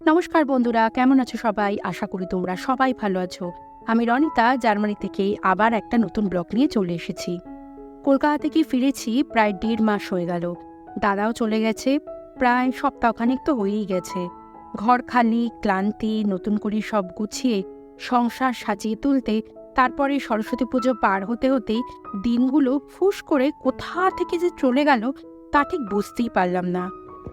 নমস্কার বন্ধুরা, কেমন আছো সবাই? আশা করি তোমরা সবাই ভালো আছো। আমি রনিতা, জার্মানি থেকে আবার একটা নতুন ব্লগ নিয়ে চলে এসেছি। কলকাতা থেকে ফিরেছি? প্রায় দেড় মাস হয়ে গেল। দাদাও চলে গেছে। প্রায় সপ্তাহখানেক তো হয়েই গেছে। ঘর খালি, ক্লান্তি, নতুন করে সব গুছিয়ে, সংসার সাজিয়ে তুলতে, তারপরে সরস্বতী পুজো পার হতে হতেই দিনগুলো ফুস করে কোথা থেকে যে চলে গেল, তা ঠিক বুঝতেই পারলাম না।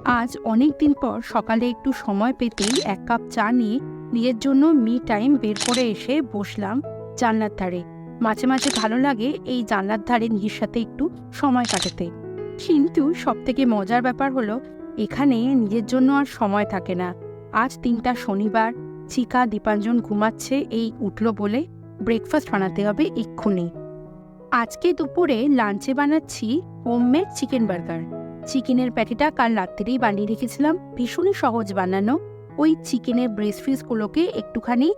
আজ অনেক দিন পর সকালে একটু সময় পেতেই এক কাপ চা নিয়ে নিজের জন্য মি টাইম বের করে এসে বসলাম জানলার ধারে। মাঝে মাঝে ভালো লাগে এই জানলার ধারে নিজের সাথে একটু সময় কাটাতে। কিন্তু সব থেকে মজার ব্যাপার হলো, এখানে নিজের জন্য আর সময় থাকে না। আজ তিনটা শনিবার, চিকা দীপাঞ্জন ঘুমাচ্ছে এই উঠল বলে ব্রেকফাস্ট বানাতে হবে এক্ষুনি। আজকে দুপুরে লাঞ্চে বানাচ্ছি হোমমেড চিকেন বার্গার চিকেনের প্যাটিটা কাল রাত্রেই বানিয়ে রেখেছিলাম। ভীষণই সহজ বানানো। ওই চিকেনের ব্রেস্ট পিসগুলোকে একটুখানি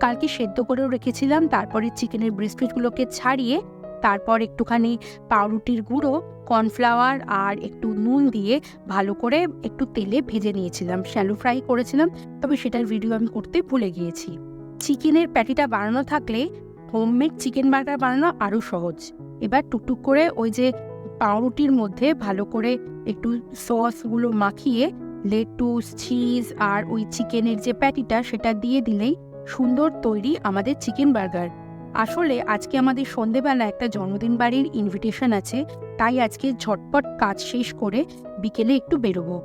কালকে সেদ্ধ করেও রেখেছিলাম। তারপরে চিকেনের ব্রেস্ট পিসগুলোকে ছাড়িয়ে তারপর একটুখানি পাউরুটির গুঁড়ো কর্নফ্লাওয়ার আর একটু নুন দিয়ে ভালো করে একটু তেলে ভেজে নিয়েছিলাম। শ্যালো ফ্রাই করেছিলাম, তবে সেটার ভিডিও আমি করতে ভুলে গিয়েছি। চিকেনের প্যাটিটা বানানো থাকলে হোমমেড চিকেন বার্গার বানানো আরও সহজ। এবার টুকটুক করে ওই যে পাউরুটির মধ্যে ভালো করে একটু সসগুলো মাখিয়ে লেটুস চিজ আর ওই চিকেনের যে প্যাটিটা সেটা দিয়ে দিলেই সুন্দর তৈরি আমাদের চিকেন বার্গার আসলে আজকে আমাদের সন্ধেবেলা একটা জন্মদিন বাড়ির ইনভিটেশন আছে, তাই আজকে ঝটপট কাজ শেষ করে বিকেলে একটু বেরোবো।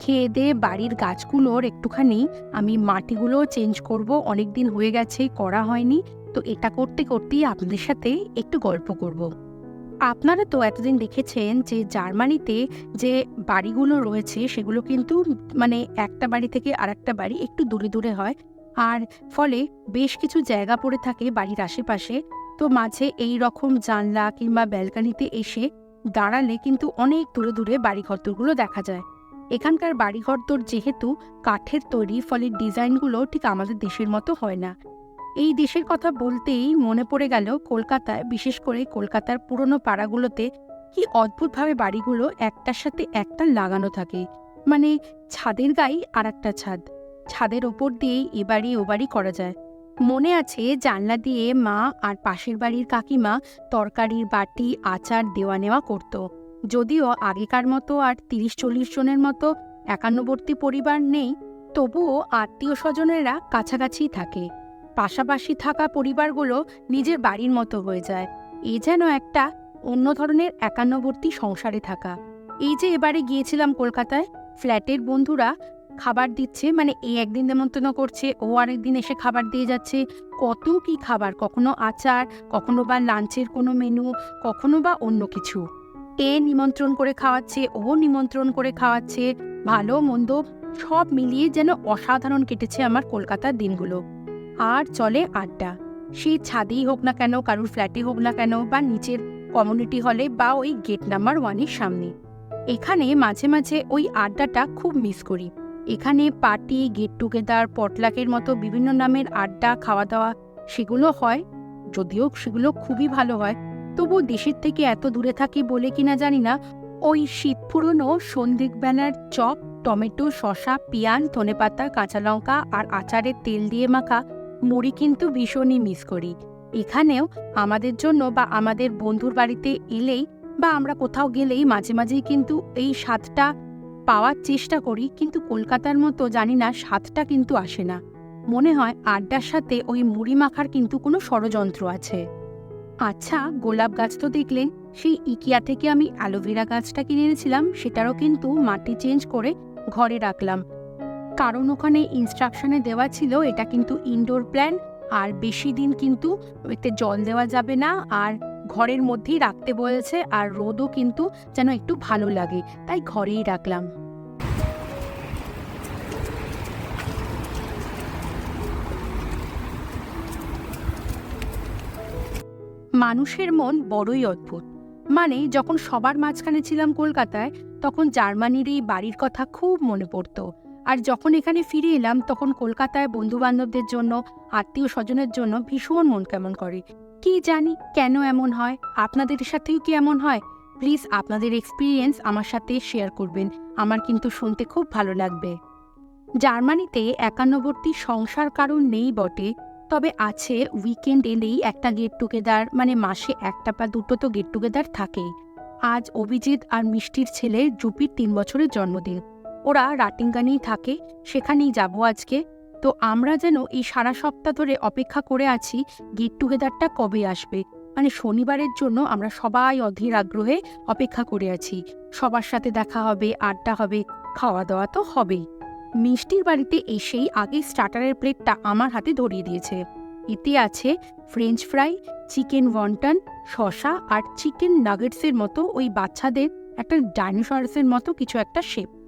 খেয়ে দিয়ে বাড়ির গাছগুলোর একটুখানি আমি মাটিগুলোও চেঞ্জ করব অনেক দিন হয়ে গেছে, করা হয়নি, তো এটা করতে করতেই আপনাদের সাথে একটু গল্প করব। আপনারা তো এতদিন দেখেছেন যে জার্মানিতে যে বাড়িগুলো রয়েছে, সেগুলো কিন্তু মানে একটা বাড়ি থেকে আরেকটা বাড়ি একটু দূরে দূরে হয়। আর ফলে বেশ কিছু জায়গা পড়ে থাকে বাড়ির আশেপাশে। তো মাঝে এই রকম জানলা কিংবা ব্যালকানিতে এসে দাঁড়ালে কিন্তু অনেক দূরে দূরে বাড়িঘরদোরগুলো দেখা যায়। এখানকার বাড়িঘরদোর যেহেতু কাঠের তৈরি, ফলে ডিজাইনগুলো ঠিক আমাদের দেশের মতো হয় না। এই দেশের কথা বলতেই মনে পড়ে গেল কলকাতায়, বিশেষ করে কলকাতার পুরনো পাড়াগুলোতে কি অদ্ভুতভাবে বাড়িগুলো একটার সাথে একটা লাগানো থাকে। মানে ছাদের গায়ে আর একটা ছাদ, ছাদের ওপর দিয়েই এ বাড়ি ও বাড়ি করা যায়। মনে আছে জানলা দিয়ে মা আর পাশের বাড়ির কাকিমা তরকারির বাটি, আচার, দেওয়া নেওয়া করত। যদিও আগেকার মতো আর তিরিশ চল্লিশ জনের মতো একান্নবর্তী পরিবার নেই, তবুও আত্মীয় স্বজনেরা কাছাকাছি থাকে। পাশাপাশি থাকা পরিবারগুলো নিজের বাড়ির মতো হয়ে যায়। এ যেন একটা অন্য ধরনের একান্নবর্তী সংসারে থাকা। এই যে এবারে গিয়েছিলাম কলকাতায়, ফ্ল্যাটের বন্ধুরা খাবার দিচ্ছে মানে এই একদিন নেমন্তন্ন করছে, ও আরেকদিন এসে খাবার দিয়ে যাচ্ছে। কত কি খাবার, কখনো আচার, কখনো বা লাঞ্চের কোনো মেনু, কখনো বা অন্য কিছু। এ নিমন্ত্রণ করে খাওয়াচ্ছে, ও নিমন্ত্রণ করে খাওয়াচ্ছে, ভালো, মন্দ, সব মিলিয়ে যেন অসাধারণ কেটেছে আমার কলকাতার দিনগুলো। আর চলে আড্ডা। সে ছাদেই হোক না কেন, কারুর ফ্ল্যাটে হোক না কেন, বা নিচের কমিউনিটি হলে, বা ওই গেট নাম্বার ওয়ানের সামনে। এখানে মাঝে মাঝে ওই আড্ডাটা খুব মিস করি। এখানে পার্টি, গেট টুগেদার, পটলাকের মতো বিভিন্ন নামের আড্ডা খাওয়া দাওয়া সেগুলো হয়। যদিও সেগুলো খুবই ভালো হয়, তবু দেশের থেকে এত দূরে থাকি বলে কিনা জানি না। ওই শীত পুরনো সন্ধিকবেলার চপ, টমেটো, শসা, পিয়ান, ধনেপাতা, কাঁচা লঙ্কা, আর আচারের তেল দিয়ে মাখা মুড়ি কিন্তু ভীষণই মিস করি। এখানেও আমাদের জন্য বা আমাদের বন্ধুর বাড়িতে এলেই বা আমরা কোথাও গেলেই মাঝে মাঝেই কিন্তু এই স্বাদটা পাওয়ার চেষ্টা করি, কিন্তু কলকাতার মতো জানি না স্বাদটা কিন্তু আসে না। মনে হয় আড্ডার সাথে ওই মুড়ি মাখার কিন্তু কোনো ষড়যন্ত্র আছে। আচ্ছা গোলাপ গাছ তো দেখলেন, সেই ইকিয়া থেকে আমি অ্যালোভেরা গাছটা কিনে এনেছিলাম, সেটারও কিন্তু মাটি চেঞ্জ করে ঘরে রাখলাম। কারণ ওখানে ইনস্ট্রাকশনে দেওয়া ছিল, এটা কিন্তু ইনডোর প্ল্যান আর বেশি দিন কিন্তু এতে জল দেওয়া যাবে না, আর ঘরের মধ্যেই রাখতে বলেছে, আর রোদও কিন্তু যেন একটু ভালো লাগে, তাই ঘরেই রাখলাম। মানুষের মন বড়ই অদ্ভুত। মানে যখন সবার মাঝখানে ছিলাম কলকাতায়, তখন জার্মানির এই বাড়ির কথা খুব মনে পড়তো। আর যখন এখানে ফিরে এলাম, তখন কলকাতায় বন্ধু বান্ধবদের জন্য, আত্মীয় স্বজনের জন্য ভীষণ মন কেমন করে। কি জানি কেন এমন হয়, আপনাদের সাথেও কি এমন হয়? প্লিজ আপনাদের এক্সপিরিয়েন্স আমার সাথে শেয়ার করবেন, আমার কিন্তু শুনতে খুব ভালো লাগবে। জার্মানিতে একান্নবর্তী সংসার কারণ নেই বটে, তবে আছে উইকেন্ড এলেই একটা গেট টুগেদার মানে মাসে একটা বা দুটো তো গেট টুগেদার থাকেই। আজ অভিজিৎ আর মিষ্টির ছেলে জুপির তিন বছরের জন্মদিন। ওরা রাটিঙ্গানেই থাকে, সেখানেই যাব আজকে। তো আমরা যেন এই সারা সপ্তাহ ধরে অপেক্ষা করে আছি, গেট টুগেদারটা কবে আসবে? মানে শনিবারের জন্য আমরা সবাই অধীর আগ্রহে অপেক্ষা করে আছি। সবার সাথে দেখা হবে, আড্ডা হবে খাওয়া দাওয়া তো হবেই। মিষ্টির বাড়িতে এসেই আগে স্টার্টারের প্লেটটা আমার হাতে ধরিয়ে দিয়েছে। এতে আছে ফ্রেঞ্চ ফ্রাই, চিকেন ওয়ন্টন, শসা আর চিকেন নাগেটসের মতো ওই বাচ্চাদের একটা ডাইনোসরাসের মতো কিছু একটা শেপ।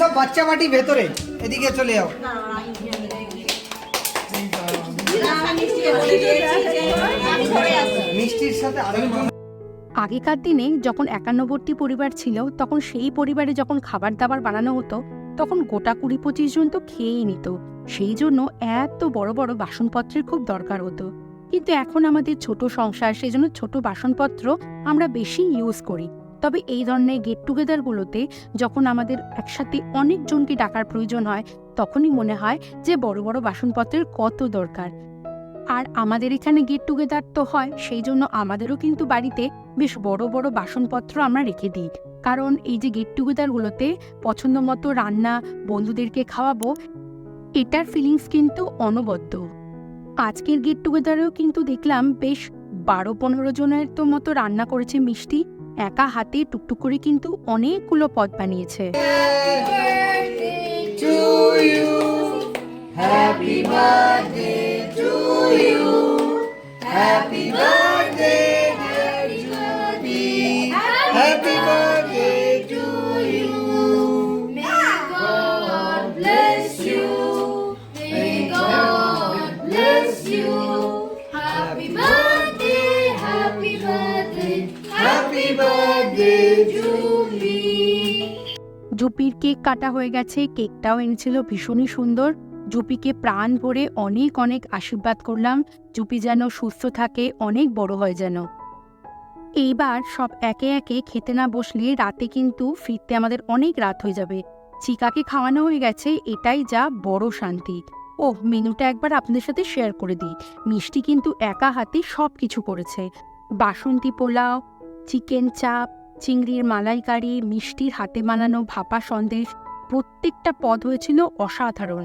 সব বাচ্চা মাটি ভেতরে। এদিকে চলে যাও। মিষ্টির সাথে আগেকার দিনে যখন একান্নবর্তী পরিবার ছিল, তখন সেই পরিবারে যখন খাবার দাবার বানানো হতো, তখন গোটা কুড়ি পঁচিশ জন তো খেয়েই নিত। সেই জন্য এত বড় বড় বাসনপত্রের খুব দরকার হতো। কিন্তু এখন আমাদের ছোট সংসার সেই জন্য ছোট বাসনপত্র আমরা বেশি ইউজ করি। তবে এই ধরনের গেট টুগেদারগুলোতে যখন আমাদের একসাথে অনেকজনকে ডাকার প্রয়োজন হয়, তখনই মনে হয় যে বড় বড় বাসনপত্রের কত দরকার। আর আমাদের এখানে গেট টুগেদার তো হয়, সেই জন্য আমাদেরও কিন্তু বাড়িতে বেশ বড় বড় বাসনপত্র আমরা রেখে দিই। কারণ এই যে গেট টুগেদারগুলোতে পছন্দ মতো রান্না, বন্ধুদেরকে খাওয়াবো, এটার ফিলিংস কিন্তু অনবদ্য। আজকের গেট টুগেদারেও কিন্তু দেখলাম বেশ বারো পনেরো জনের তো মতো রান্না করেছে মিষ্টি। একা হাতে টুকটুক করে কিন্তু অনেকগুলো পদ বানিয়েছে। হ্যাপি জুপির কেক কাটা হয়ে গেছে, কেকটাও এনেছিল ভীষণই সুন্দর। জুপিকে প্রাণ ভরে অনেক অনেক আশীর্বাদ করলাম, জুপি যেন সুস্থ থাকে, অনেক বড় হয় যেন। এইবার সব একে একে খেতে না বসলে রাতে কিন্তু ফিরতে আমাদের অনেক রাত হয়ে যাবে। চিকাকে খাওয়ানো হয়ে গেছে, এটাই যা বড় শান্তি। ও মেনুটা একবার আপনাদের সাথে শেয়ার করে দিই। মিষ্টি কিন্তু একা হাতে সব কিছু করেছে। বাসন্তী পোলাও, চিকেন চাপ চিংড়ির মালাইকারি, মিষ্টির হাতে বানানো ভাপা সন্দেশ প্রত্যেকটা পদ হয়েছিল অসাধারণ।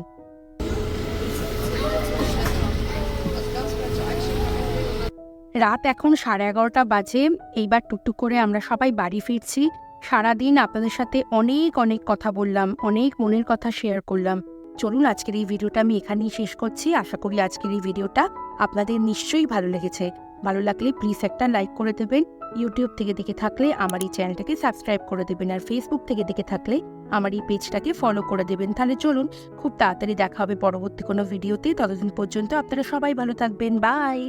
রাত এখন সাড়ে এগারোটা বাজে, এইবার টুকটুক করে আমরা সবাই বাড়ি ফিরছি। সারাদিন আপনাদের সাথে অনেক অনেক কথা বললাম, অনেক মনের কথা শেয়ার করলাম। চলুন আজকের এই ভিডিওটা আমি এখানেই শেষ করছি। আশা করি আজকের এই ভিডিওটা আপনাদের নিশ্চয়ই ভালো লেগেছে। ভালো লাগলে প্লিজ একটা লাইক করে দেবেন। ইউটিউব থেকে দেখে থাকলে আমার এই চ্যানেলটাকে সাবস্ক্রাইব করে দেবেন। আর ফেসবুক থেকে দেখে থাকলে আমার এই পেজটাকে ফলো করে দেবেন। তাহলে চলুন খুব তাড়াতাড়ি দেখা হবে পরবর্তী কোনো ভিডিওতে ততদিন পর্যন্ত আপনারা সবাই ভালো থাকবেন। বাই